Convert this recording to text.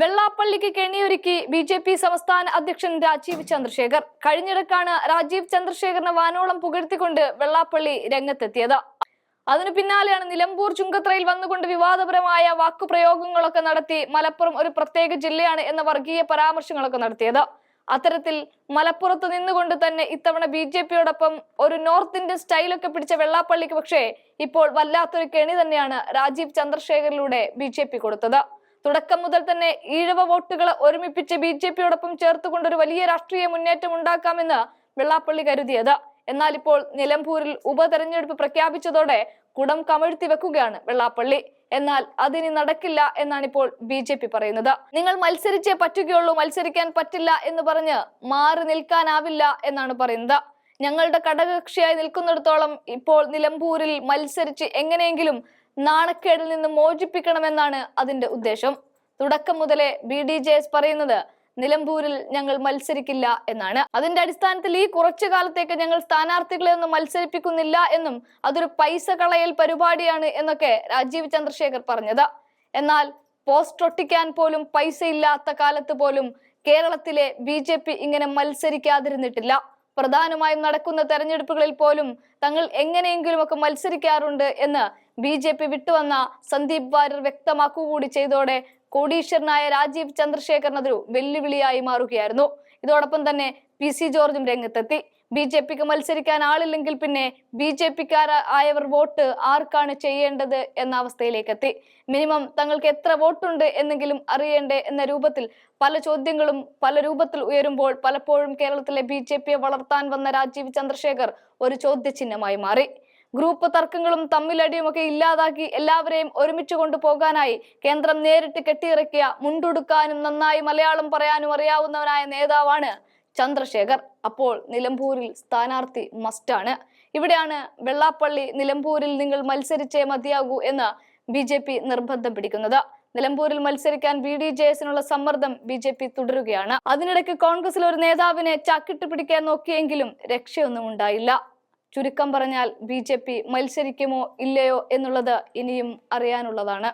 വെള്ളാപ്പള്ളിക്ക് കെണിയൊരുക്കി B J P സംസ്ഥാന അധ്യക്ഷൻ രാജീവ് ചന്ദ്രശേഖർ. കഴിഞ്ഞിടക്കാണ് രാജീവ് ചന്ദ്രശേഖറിനെ വാനോളം പുകഴ്ത്തിക്കൊണ്ട് വെള്ളാപ്പള്ളി രംഗത്തെത്തിയത്. അതിനു പിന്നാലെയാണ് നിലമ്പൂർ ചുങ്കത്രയിൽ വന്നുകൊണ്ട് വിവാദപരമായ വാക്കുപ്രയോഗങ്ങളൊക്കെ നടത്തി മലപ്പുറം ഒരു പ്രത്യേക ജില്ലയാണ് എന്ന വർഗീയ പരാമർശങ്ങളൊക്കെ നടത്തിയത്. അത്തരത്തിൽ മലപ്പുറത്ത് നിന്നുകൊണ്ട് തന്നെ ഇത്തവണ ബി ജെ പിയോടൊപ്പം ഒരു നോർത്ത് ഇന്ത്യൻ സ്റ്റൈലൊക്കെ പിടിച്ച വെള്ളാപ്പള്ളിക്ക് പക്ഷേ ഇപ്പോൾ വല്ലാത്തൊരു കെണി തന്നെയാണ് രാജീവ് ചന്ദ്രശേഖറിലൂടെ ബി കൊടുത്തത്. തുടക്കം മുതൽ തന്നെ ഈഴവ വോട്ടുകളെ ഒരുമിപ്പിച്ച് ബി ജെ പിയോടൊപ്പം ചേർത്തുകൊണ്ട് ഒരു വലിയ രാഷ്ട്രീയ മുന്നേറ്റം ഉണ്ടാക്കാമെന്ന് വെള്ളാപ്പള്ളി കരുതിയത്. എന്നാൽ ഇപ്പോൾ നിലമ്പൂരിൽ ഉപതെരഞ്ഞെടുപ്പ് പ്രഖ്യാപിച്ചതോടെ കുടം കമഴ്ത്തി വെക്കുകയാണ് വെള്ളാപ്പള്ളി. എന്നാൽ അതിനി നടക്കില്ല എന്നാണ് ഇപ്പോൾ ബി ജെ പി പറയുന്നത്. നിങ്ങൾ മത്സരിച്ചേ പറ്റുകയുള്ളൂ മത്സരിക്കാൻ പറ്റില്ല എന്ന് പറഞ്ഞ് മാറി നിൽക്കാനാവില്ല എന്നാണ് പറയുന്നത്. ഞങ്ങളുടെ ഘടകകക്ഷിയായി നിൽക്കുന്നിടത്തോളം ഇപ്പോൾ നിലമ്പൂരിൽ മത്സരിച്ച് എങ്ങനെയെങ്കിലും നാണക്കേടിൽ നിന്ന് മോചിപ്പിക്കണമെന്നാണ് അതിന്റെ ഉദ്ദേശം. തുടക്കം മുതലേ ബി ഡി ജെ എസ് പറയുന്നത് നിലമ്പൂരിൽ ഞങ്ങൾ മത്സരിക്കില്ല എന്നാണ്. അതിന്റെ അടിസ്ഥാനത്തിൽ ഈ കുറച്ചു കാലത്തേക്ക് ഞങ്ങൾ സ്ഥാനാർത്ഥികളെ ഒന്നും മത്സരിപ്പിക്കുന്നില്ല എന്നും അതൊരു പൈസ കളയൽ പരിപാടിയാണ് എന്നൊക്കെ രാജീവ് ചന്ദ്രശേഖർ പറഞ്ഞത്. എന്നാൽ പോസ്റ്റ് ഒട്ടിക്കാൻ പോലും പൈസ ഇല്ലാത്ത കാലത്ത് പോലും കേരളത്തിലെ ബി ഇങ്ങനെ മത്സരിക്കാതിരുന്നിട്ടില്ല. പ്രധാനമായും നടക്കുന്ന തെരഞ്ഞെടുപ്പുകളിൽ പോലും തങ്ങൾ എങ്ങനെയെങ്കിലുമൊക്കെ മത്സരിക്കാറുണ്ട് എന്ന് ബി ജെ പി വിട്ടുവന്ന സന്ദീപ് വാര്യർ വ്യക്തമാക്കുകൂടി ചെയ്തോടെ കോടീശ്വരനായ രാജീവ് ചന്ദ്രശേഖരൻ അതൊരു വെല്ലുവിളിയായി മാറുകയായിരുന്നു. ഇതോടൊപ്പം തന്നെ പി സി ജോർജും രംഗത്തെത്തി. ബി ജെ പിക്ക് മത്സരിക്കാൻ ആളില്ലെങ്കിൽ പിന്നെ ബി ജെ ആയവർ വോട്ട് ആർക്കാണ് ചെയ്യേണ്ടത് എന്ന അവസ്ഥയിലേക്ക് എത്തി മിനിമം തങ്ങൾക്ക് എത്ര വോട്ടുണ്ട് എന്നെങ്കിലും അറിയേണ്ടേ എന്ന രൂപത്തിൽ പല ചോദ്യങ്ങളും പല രൂപത്തിൽ ഉയരുമ്പോൾ പലപ്പോഴും കേരളത്തിലെ ബി ജെ പിയെ വളർത്താൻ വന്ന രാജീവ് ചന്ദ്രശേഖർ ഒരു ചോദ്യചിഹ്നമായി മാറി. ഗ്രൂപ്പ് തർക്കങ്ങളും തമ്മിലടിയുമൊക്കെ ഇല്ലാതാക്കി എല്ലാവരെയും ഒരുമിച്ച് കൊണ്ടുപോകാനായി കേന്ദ്രം നേരിട്ട് കെട്ടിയിറക്കിയ മുണ്ടുടുക്കാനും നന്നായി മലയാളം പറയാനും അറിയാവുന്നവനായ നേതാവാണ് ചന്ദ്രശേഖർ അപ്പോൾ നിലമ്പൂരിൽ സ്ഥാനാർത്ഥി മസ്റ്റാണ് ഇവിടെയാണ് വെള്ളാപ്പള്ളി നിലമ്പൂരിൽ നിങ്ങൾ മത്സരിച്ചേ മതിയാകൂ എന്ന് ബി ജെ പി നിർബന്ധം പിടിക്കുന്നത്. നിലമ്പൂരിൽ മത്സരിക്കാൻ ബി ഡി ജെ എസിനുള്ള സമ്മർദ്ദം ബി ജെ പി തുടരുകയാണ്. അതിനിടയ്ക്ക് കോൺഗ്രസിൽ ഒരു നേതാവിനെ ചാക്കിട്ട് പിടിക്കാൻ നോക്കിയെങ്കിലും രക്ഷയൊന്നും ഉണ്ടായില്ല. ചുരുക്കം പറഞ്ഞാൽ ബി മത്സരിക്കുമോ ഇല്ലയോ എന്നുള്ളത് ഇനിയും അറിയാനുള്ളതാണ്.